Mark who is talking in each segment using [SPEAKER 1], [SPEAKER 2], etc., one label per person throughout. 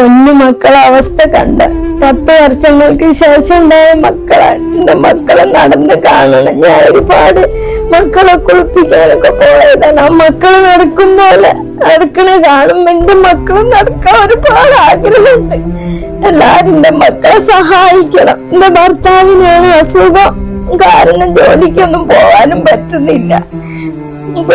[SPEAKER 1] പൊന്നു മക്കളെ അവസ്ഥ കണ്ട. പത്ത് വർഷങ്ങൾക്ക് ശേഷം ഉണ്ടായ മക്കളാണ്. എന്റെ മക്കളെ നടന്ന് കാണണം. ഞാൻ ഒരുപാട് മക്കളെ കുളിപ്പിക്കാനൊക്കെ പോയതാണ് ആ മക്കൾ നടക്കും പോലെ നടക്കണ കാണുമ്പോ എന്റെ മക്കളും നടക്കാൻ ഒരുപാട് ആഗ്രഹമുണ്ട്. എല്ലാരും എന്റെ മക്കളെ സഹായിക്കണം. എന്റെ ഭർത്താവിനാണ് അസുഖം. കാരണം ജോലിക്കൊന്നും പോകാനും പറ്റുന്നില്ല. ഇപ്പൊ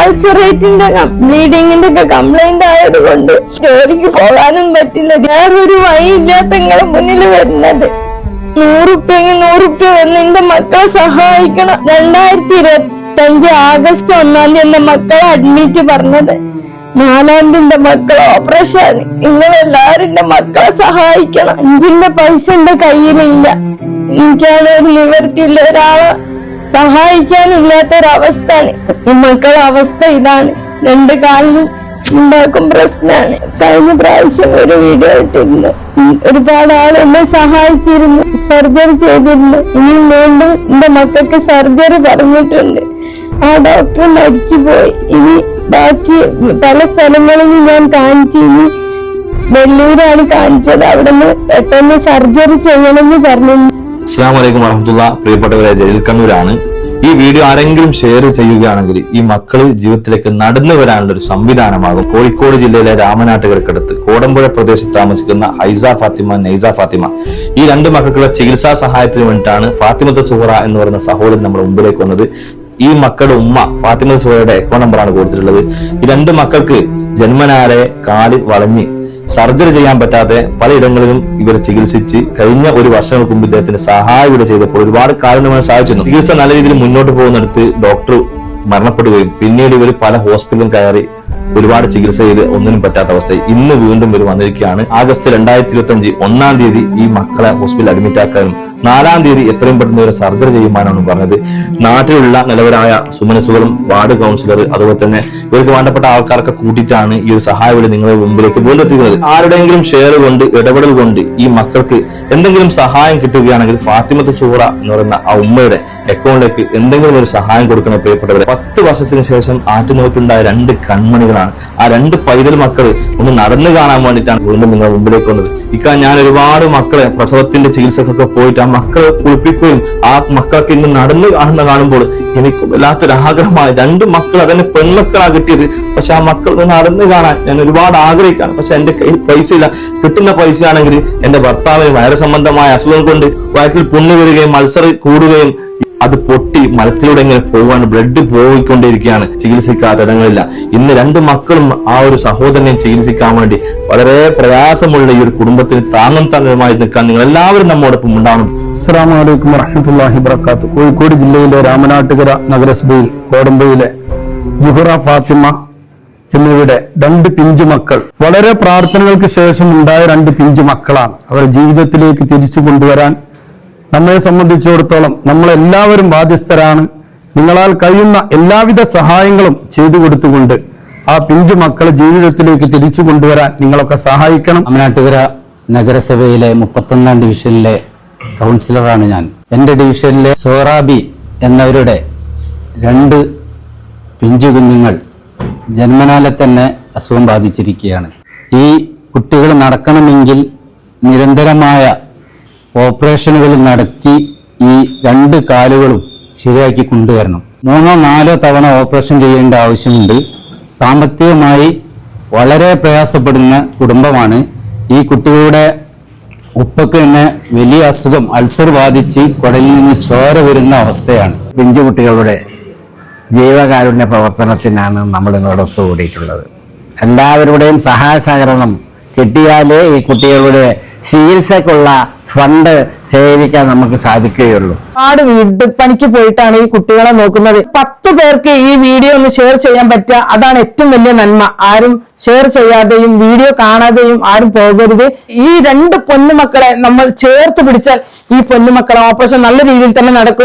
[SPEAKER 1] അൾസറേറ്റിന്റെ ബ്ലീഡിങ്ങിന്റെ ഒക്കെ കംപ്ലൈന്റ് ആയത് കൊണ്ട് ജോലിക്ക് പോകാനും പറ്റില്ല. വേറൊരു വഴിയില്ലാത്ത നിങ്ങളെ മുന്നിൽ വരുന്നത്. നൂറുപ്യെങ്കിൽ നൂറുപ്യ വന്ന് എന്റെ മക്കളെ സഹായിക്കണം. രണ്ടായിരത്തി ഇരുപത്തി അഞ്ച് ആഗസ്റ്റ് ഒന്നാം തീയതി എന്റെ മക്കളെ അഡ്മിറ്റ് പറഞ്ഞത്. നാലാം തീയതി മക്കളെ ഓപ്പറേഷൻ നിങ്ങളെല്ലാരും എന്റെ മക്കളെ സഹായിക്കണം. അഞ്ചിന്റെ പൈസ എന്റെ കയ്യിലില്ല. എനിക്കാണ് ഒരു നിവർത്തിയുള്ള ഒരാളെ സഹായിക്കാനില്ലാത്തൊരവസ്ഥയാണ്. ഈ മക്കളുടെ അവസ്ഥ ഇതാണ്. രണ്ട് കാലിനും ഉണ്ടാക്കും പ്രശ്നമാണ്. കഴിഞ്ഞ പ്രാവശ്യം ഒരു വീഡിയോ ഇട്ടിരുന്നു. ഒരുപാട് ആൾ എന്നെ സഹായിച്ചിരുന്നു. സർജറി ചെയ്തിരുന്നു. ഇനി വീണ്ടും എന്റെ മക്കൾക്ക് സർജറി പറഞ്ഞിട്ടുണ്ട്. ആ ഡോക്ടർ മരിച്ചുപോയി ഇനി ബാക്കി പല സ്ഥലങ്ങളിലും ഞാൻ കാണിച്ചു. ഇനി വെല്ലൂരാണ് കാണിച്ചത്. അവിടെ നിന്ന് പെട്ടെന്ന് സർജറി ചെയ്യണമെന്ന് പറഞ്ഞു
[SPEAKER 2] അസ്സാം വലൈക്കും വറഹമുല്ല പ്രിയപ്പെട്ടവരെ ജലീൽ കണ്ണൂരാണ് ഈ വീഡിയോ ആരെങ്കിലും ഷെയർ ചെയ്യുകയാണെങ്കിൽ ഈ മക്കൾ ജീവിതത്തിലേക്ക് നടന്നു വരാനുള്ള ഒരു സംവിധാനമാകും. കോഴിക്കോട് ജില്ലയിലെ രാമനാട്ടുകൾക്കടുത്ത് കോടമ്പുഴ പ്രദേശത്ത് താമസിക്കുന്ന ഹൈസ ഫാത്തിമ നൈസ ഫാത്തിമ. ഈ രണ്ട് മക്കൾക്കുള്ള ചികിത്സാ സഹായത്തിന് വേണ്ടിയിട്ടാണ് ഫാത്തിമത്ത് സുഹറ എന്ന് പറയുന്ന സഹോദരൻ നമ്മുടെ മുമ്പിലേക്ക് വന്നത്. ഈ മക്കളുടെ ഉമ്മ ഫാത്തിമ സുഹറയുടെ അക്കൗണ്ട് നമ്പറാണ് കൊടുത്തിട്ടുള്ളത്. ഈ രണ്ട് മക്കൾക്ക് ജന്മനാരെ കാൽ വളഞ്ഞ് സർജറി ചെയ്യാൻ പറ്റാതെ പലയിടങ്ങളിലും ഇവർ ചികിത്സിച്ച് കഴിഞ്ഞ ഒരു വർഷങ്ങൾക്ക് മുമ്പ് ഇദ്ദേഹത്തിന് സഹായം ഇവിടെ ചെയ്തപ്പോൾ ഒരുപാട് കാരണങ്ങൾ സഹായിച്ചിരുന്നു. ചികിത്സ നല്ല രീതിയിൽ മുന്നോട്ട് പോകുന്നിടത്ത് ഡോക്ടർ മരണപ്പെടുകയും പിന്നീട് ഇവർ പല ഹോസ്പിറ്റലും കയറി ഒരുപാട് ചികിത്സ ചെയ്ത് ഒന്നിനും പറ്റാത്ത അവസ്ഥ ഇന്ന് വീണ്ടും ഇവർ വന്നിരിക്കുകയാണ്. ആഗസ്റ്റ് രണ്ടായിരത്തി ഇരുപത്തി അഞ്ച് ഒന്നാം തീയതി ഈ മക്കളെ ഹോസ്പിറ്റലിൽ അഡ്മിറ്റ് ആക്കാനും നാലാം തീയതി എത്രയും പെട്ടെന്ന് ഇവരെ സർജറി ചെയ്യുവാനാണ് പറഞ്ഞത്. നാട്ടിലുള്ള നിലവരായ സുമനസുകളും വാർഡ് കൗൺസിലർ അതുപോലെ തന്നെ ഇവർക്ക് വേണ്ടപ്പെട്ട ആൾക്കാരൊക്കെ കൂട്ടിയിട്ടാണ് ഈ ഒരു സഹായ വഴി നിങ്ങളുടെ മുമ്പിലേക്ക് വീണ്ടെത്തിക്കുന്നത്. ആരുടെയെങ്കിലും ഷെയർ കൊണ്ട് ഇടപെടൽ കൊണ്ട് ഈ മക്കൾക്ക് എന്തെങ്കിലും സഹായം കിട്ടുകയാണെങ്കിൽ ഫാത്തിമത്ത് സൂറ എന്ന് പറയുന്ന ആ ഉമ്മയുടെ അക്കൗണ്ടിലേക്ക് എന്തെങ്കിലും ഒരു സഹായം കൊടുക്കണം പ്രിയപ്പെട്ടവരെ. പത്ത് വർഷത്തിന് ശേഷം ആറ്റുനോക്കുണ്ടായ രണ്ട് കൺമണികളാണ് ആ രണ്ട് പൈതൽ മക്കൾ ഒന്ന് നടന്നു കാണാൻ വേണ്ടിയിട്ടാണ് വീണ്ടും നിങ്ങളുടെ മുമ്പിലേക്ക് വന്നത്. ഇക്കാ ഞാൻ ഒരുപാട് മക്കളെ പ്രസവത്തിന്റെ ചികിത്സക്കൊക്കെ പോയിട്ട് ആ മക്കളെ കുളിപ്പിക്കുകയും ആ മക്കൾക്ക് ഇന്ന് നടന്നു കാണുന്ന കാണുമ്പോൾ എനിക്ക് വല്ലാത്തൊരു രണ്ട് മക്കൾ അതെന്നെ പെൺമക്കളാണ് കിട്ടിയത്. പക്ഷെ ആ മക്കൾ നടന്നു കാണാൻ ഞാൻ ഒരുപാട് ആഗ്രഹിക്കാണ് പക്ഷെ എന്റെ കയ്യിൽ പൈസ ഇല്ല. കിട്ടുന്ന പൈസ ആണെങ്കിൽ എന്റെ ഭർത്താവിന് വയറ് സംബന്ധമായ അസുഖം കൊണ്ട് വയറ്റിൽ പുണ്ണ് വരികയും മത്സരം കൂടുകയും അത് പൊട്ടി മലത്തിലൂടെ ഇങ്ങനെ പോവാണ് ബ്ലഡ് പോയിക്കൊണ്ടിരിക്കുകയാണ് ചികിത്സിക്കാത്ത ഇടങ്ങളില്ല. ഇന്ന് രണ്ട് മക്കളും ആ ഒരു സഹോദരനെ ചികിത്സിക്കാൻ വേണ്ടി വളരെ പ്രയാസമുള്ള ഈ ഒരു കുടുംബത്തിന് താങ്ങും താങ്ങുമായി നിൽക്കാൻ നിങ്ങൾ എല്ലാവരും നമ്മോടൊപ്പം ഉണ്ടാവണം.
[SPEAKER 3] അസ്സാം വലൈക്കും വറഹമത്തല്ലാഹി വബർക്കാത്തു കോഴിക്കോട് ജില്ലയിലെ രാമനാട്ടുകര നഗരസഭയിൽ കോടമ്പയിലെ ജുഹുറ ഫാത്തിമ എന്നിവരുടെ രണ്ട് പിഞ്ചു മക്കൾ. വളരെ പ്രാർത്ഥനകൾക്ക് ശേഷം ഉണ്ടായ രണ്ട് പിഞ്ചു മക്കളാണ്. അവരെ ജീവിതത്തിലേക്ക് തിരിച്ചു കൊണ്ടുവരാൻ നമ്മെ സംബന്ധിച്ചിടത്തോളം നമ്മളെല്ലാവരും ബാധ്യസ്ഥരാണ്. നിങ്ങളാൽ കഴിയുന്ന എല്ലാവിധ സഹായങ്ങളും ചെയ്തു കൊടുത്തുകൊണ്ട് ആ പിഞ്ചു മക്കളെ ജീവിതത്തിലേക്ക് തിരിച്ചു കൊണ്ടുവരാൻ നിങ്ങളൊക്കെ സഹായിക്കണം.
[SPEAKER 4] അമനാട്ടുകര നഗരസഭയിലെ മുപ്പത്തൊന്നാം ഡിവിഷനിലെ കൗൺസിലറാണ് ഞാൻ. എന്റെ ഡിവിഷനിലെ സോറാബി എന്നവരുടെ രണ്ട് പിഞ്ചു കുഞ്ഞുങ്ങൾ ജന്മനാലെ തന്നെ അസുഖം ബാധിച്ചിരിക്കുകയാണ്. ഈ കുട്ടികൾ നടക്കണമെങ്കിൽ നിരന്തരമായ ഓപ്പറേഷനുകൾ നടത്തി ഈ രണ്ട് കാലുകളും ശരിയാക്കി കൊണ്ടുവരണം. മൂന്നോ നാലോ തവണ ഓപ്പറേഷൻ ചെയ്യേണ്ട ആവശ്യമുണ്ട്. സാമ്പത്തികമായി വളരെ പ്രയാസപ്പെടുന്ന കുടുംബമാണ്. ഈ കുട്ടികളുടെ ഉപ്പക്ക് തന്നെ വലിയ അസുഖം അൾസർ ബാധിച്ച് കുടലിൽ നിന്ന് ചോര വരുന്ന അവസ്ഥയാണ്.
[SPEAKER 5] പിഞ്ചുകുട്ടികളുടെ ജീവകാരുണ്യ പ്രവർത്തനത്തിനാണ് നമ്മൾ ഇന്നോടൊത്തുകൂടിയിട്ടുള്ളത് എല്ലാവരുടെയും സഹായ സഹകരണം കിട്ടിയാലേ ഈ കുട്ടികളുടെ ചികിത്സക്കുള്ള ഫണ്ട് ശേഖരിക്കാൻ നമുക്ക് സാധിക്കുകയുള്ളൂ.
[SPEAKER 6] ഒരുപാട് വീട് പണിക്ക് പോയിട്ടാണ് ഈ കുട്ടികളെ നോക്കുന്നത്. പത്ത് പേർക്ക് ഈ വീഡിയോ ഒന്ന് ഷെയർ ചെയ്യാൻ പറ്റുക. അതാണ് ഏറ്റവും വലിയ നന്മ. ആരും ഷെയർ ചെയ്യാതെയും വീഡിയോ കാണാതെയും ആരും പോകരുത്. ഈ രണ്ട് പൊന്നുമക്കളെ നമ്മൾ ചേർത്ത് പിടിച്ചാൽ ഈ പൊന്നുമക്കളെ ഓപ്പറേഷൻ നല്ല രീതിയിൽ തന്നെ നടക്കും.